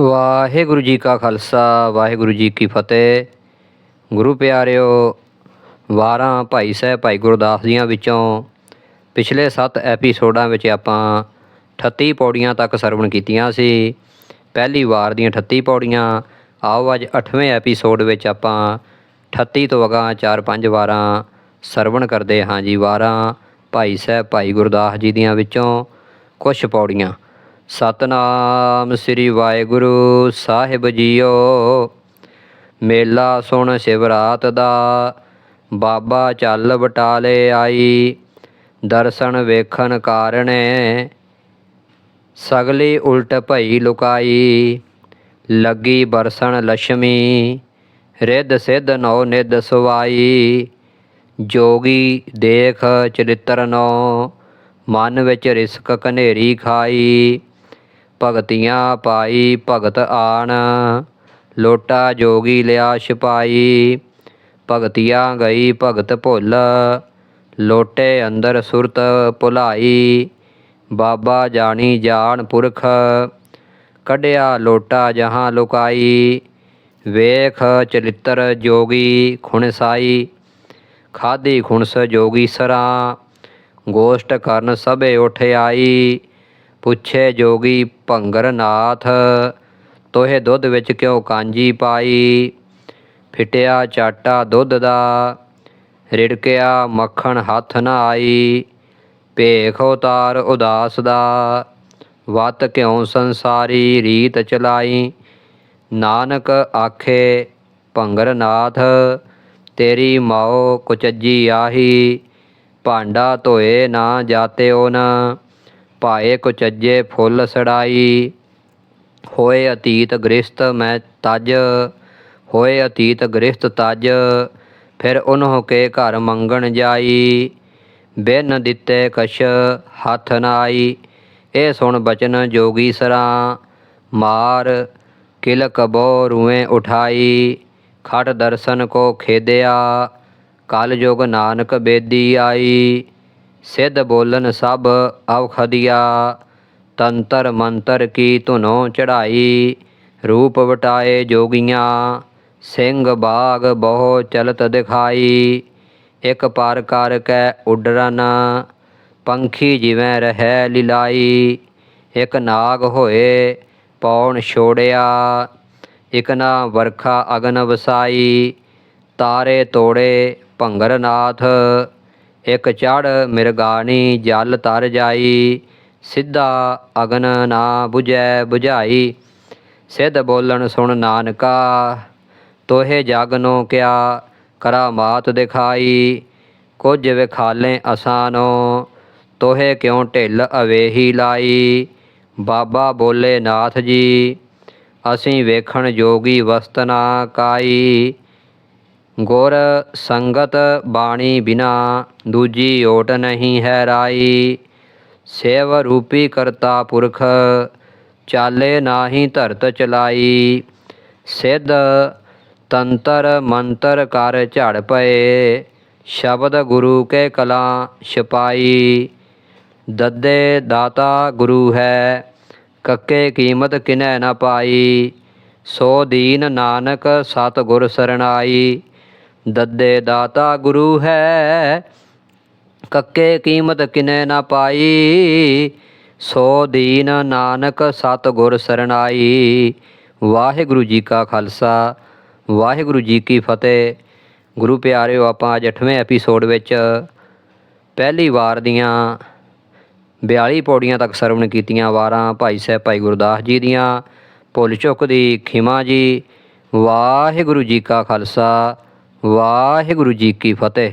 ਵਾਹਿਗੁਰੂ ਜੀ ਕਾ ਖਾਲਸਾ, ਵਾਹਿਗੁਰੂ ਜੀ ਕੀ ਫਤਿਹ। ਗੁਰੂ ਪਿਆਰਿਓ, ਵਾਰਾਂ ਭਾਈ ਸਾਹਿਬ, ਭਾਈ ਗੁਰਦਾਸ ਜੀਆਂ ਵਿੱਚੋਂ ਪਿਛਲੇ 7 ਐਪੀਸੋਡਾਂ ਵਿੱਚ ਆਪਾਂ 38 ਪੌੜੀਆਂ ਤੱਕ ਸਰਵਣ ਕੀਤੀਆਂ ਸੀ। ਪਹਿਲੀ ਵਾਰ ਦੀਆਂ 38 ਪੌੜੀਆਂ, ਆਓ ਅੱਜ 8ਵੇਂ ਐਪੀਸੋਡ ਵਿੱਚ ਆਪਾਂ 38 ਤੋਂ ਅਗਾਂਹ 4-5 ਵਾਰਾਂ ਸਰਵਣ ਕਰਦੇ ਹਾਂ ਜੀ। ਵਾਰਾਂ ਭਾਈ ਸਾਹਿਬ, ਭਾਈ ਗੁਰਦਾਸ ਜੀ ਦੀਆਂ ਵਿੱਚੋਂ ਕੁਝ ਪੌੜੀਆਂ। ਸਤਨਾਮ ਸ੍ਰੀ ਵਾਹਿਗੁਰੂ ਸਾਹਿਬ ਜੀਓ। ਮੇਲਾ ਸੁਣ ਸ਼ਿਵਰਾਤ ਦਾ, ਬਾਬਾ ਚੱਲ ਬਟਾਲੇ ਆਈ। ਦਰਸ਼ਨ ਵੇਖਣ ਕਾਰਣੇ ਸਗਲੀ ਉਲਟ ਭਈ ਲੁਕਾਈ। ਲੱਗੀ ਬਰਸਣ ਲక్ష్ਮੀ ਰਿੱਧ ਸਿੱਧ ਨੌ ਨਿੱਧ ਸੁਵਾਈ ਜੋਗੀ ਦੇਖ ਚਰਿਤਰ ਨੋ ਮਨ ਵਿੱਚ ਰਿਸਕ ਕਨੇਰੀ ਖਾਈ। ਭਗਤੀਆਂ ਪਾਈ ਭਗਤ ਆਣ ਲੋਟਾ ਜੋਗੀ ਲਿਆ ਛਪਾਈ। ਭਗਤੀਆਂ ਗਈ ਭਗਤ ਭੁੱਲ, ਲੋਟੇ ਅੰਦਰ ਸੁਰਤ ਭੁਲਾਈ। ਬਾਬਾ ਜਾਣੀ ਜਾਣ ਪੁਰਖ, ਕੱਢਿਆ ਲੋਟਾ ਜਹਾਂ ਲੁਕਾਈ। ਵੇਖ ਚਰਿਤਰ ਜੋਗੀ ਖੁਣਸਾਈ ਖਾਦੀ ਖੁਣਸ ਜੋਗੀ ਸਰਾਂ। ਗੋਸ਼ਟ ਕਰਨ ਸਭੇ ਉਠ ਆਈ, ਪੁੱਛੇ ਜੋਗੀ ਭੰਗਰਨਾਥ, ਤੋਹੇ ਦੁੱਧ ਵਿੱਚ ਕਿਉਂ ਕਾਂਜੀ ਪਾਈ? ਫਿਟਿਆ ਚਾਟਾ ਦੁੱਧ ਦਾ, ਰਿੜਕਿਆ ਮੱਖਣ ਹੱਥ ਨਾ ਆਈ। ਭੇਖ ਉਤਾਰ ਉਦਾਸ ਦਾ, ਵਤ ਕਿਉਂ ਸੰਸਾਰੀ ਰੀਤ ਚਲਾਈ? ਨਾਨਕ ਆਖੇ ਭੰਗਰ ਨਾਥ ਤੇਰੀ ਮਾਓ ਕੁਚੱਜੀ ਆਹੀ। ਭਾਂਡਾ ਧੋਏ ਨਾ ਜਾਤੇ ਓਨ ਪਾਏ ਕੁਚੱਜੇ ਫੁੱਲ ਸੜਾਈ। ਹੋਏ ਅਤੀਤ ਗ੍ਰਸਤ ਮੈਂ ਤਜ, ਹੋਏ ਅਤੀਤ ਗ੍ਰਸਤ ਤਜ, ਫਿਰ ਉਨਹੁ ਕੇ ਘਰ ਮੰਗਣ ਜਾਈ। ਬਿਨ ਦਿੱਤੇ ਕਛ ਹੱਥ ਨਾਈ ਇਹ ਸੁਣ ਬਚਨ ਜੋਗੀ ਸਰਾਂ, ਮਾਰ ਕਿਲ ਕਬੋ ਰੂਏ ਉਠਾਈ। ਖਟ ਦਰਸ਼ਨ ਕੋ ਖੇਦਿਆ, ਕਲ ਜੁਗ ਨਾਨਕ ਬੇਦੀ ਆਈ। ਸਿੱਧ ਬੋਲਨ ਸਭ ਅਵਖਦੀਆ ਤੰਤਰ ਮੰਤਰ ਕੀ ਧੁਨੋ ਚੜਾਈ ਰੂਪ ਵਟਾਏ ਜੋਗੀਆਂ, ਸਿੰਘ ਬਾਗ ਬਹੁ ਚਲਤ ਦਿਖਾਈ, ਇਕ ਪਰ ਕਰ ਕੈ ਉਡਰਨ, ਪੰਖੀ ਜਿਵੇਂ ਰਹਿ ਲਿਲਾਈ, ਇਕ ਨਾਗ ਹੋਏ ਪੌਣ ਛੋੜਿਆ, ਇਕ ਨਾ ਵਰਖਾ ਅਗਨ ਵਸਾਈ, ਤਾਰੇ ਤੋੜੇ ਭੰਗਰ ਨਾਥ ਇਕ ਚੜ ਮਿਰਗਾਣੀ ਜਲ ਤਰ ਜਾਈ, ਸਿੱਧਾ ਅਗਨ ਨਾ 부ਝੈ 부ਝਾਈ ਸਿੱਧ ਬੋਲਣ ਸੁਣ ਨਾਨਕਾ, ਤੋਹੇ ਜਗ ਜਗਨੋ ਕਿਆ ਕਰਾਮਾਤ ਦਿਖਾਈ। ਕੁਝ ਵਿਖਾਲੇ ਅਸਾਨੋ ਤੋਹੇ ਕਿਉ ਢਿੱਲ ਅਵੇਹੀ ਲਾਈ। ਬਾਬਾ ਬੋਲੇ ਨਾਥ ਜੀ, ਅਸੀਂ ਵੇਖਣ ਜੋਗੀ ਵਸਤ ਨਾ ਕਾਈ। ਗੁਰ ਸੰਗਤ ਬਾਣੀ ਬਿਨਾ ਦੂਜੀ ਓਟ ਨਹੀਂ ਹੈ ਰਾਈ। ਸੇਵ ਰੂਪੀ ਕਰਤਾ ਪੁਰਖ, ਚਾਲੇ ਨਾਹੀ ਧਰਤ ਚਲਾਈ। ਸਿੱਧ ਤੰਤਰ ਮੰਤਰ ਕਰ ਝੜ ਪਏ, ਸ਼ਬਦ ਗੁਰੂ ਕੇ ਕਲਾ ਛਪਾਈ। ਦੱਦੇ ਦਾਤਾ ਗੁਰੂ ਹੈ, ਕੱਕੇ ਕੀਮਤ ਕਿਨੈ ਨਾ ਪਾਈ। ਸੋ ਦੀਨ ਨਾਨਕ ਸਤ ਗੁਰ ਸਰਣਾਈ। ਦੱਦੇ ਦਾਤਾ ਗੁਰੂ ਹੈ। ਕੱਕੇ ਕੀਮਤ ਕਿਨੈ ਨਾ ਪਾਈ। ਸੋ ਦੀਨ ਨਾਨਕ ਸਤ ਗੁਰ ਸਰਣਾਈ। ਵਾਹਿਗੁਰੂ ਜੀ ਕਾ ਖਾਲਸਾ, ਵਾਹਿਗੁਰੂ ਜੀ ਕੀ ਫਤਿਹ। ਗੁਰੂ ਪਿਆਰਿਓ, ਆਪਾਂ ਅੱਜ 8ਵੇਂ ਐਪੀਸੋਡ ਵਿੱਚ ਪਹਿਲੀ ਵਾਰ ਦੀਆਂ 42 ਪੌੜੀਆਂ ਤੱਕ ਸਰਵਣ ਕੀਤੀਆਂ ਵਾਰਾਂ ਭਾਈ ਸਾਹਿਬ, ਭਾਈ ਗੁਰਦਾਸ ਜੀ ਦੀਆਂ। ਭੁੱਲ ਚੁੱਕ ਦੀ ਖਿਮਾ ਜੀ। ਵਾਹਿਗੁਰੂ ਜੀ ਕਾ ਖਾਲਸਾ ਵਾਹਿਗੁਰੂ ਜੀ ਕੀ ਫਤਿਹ।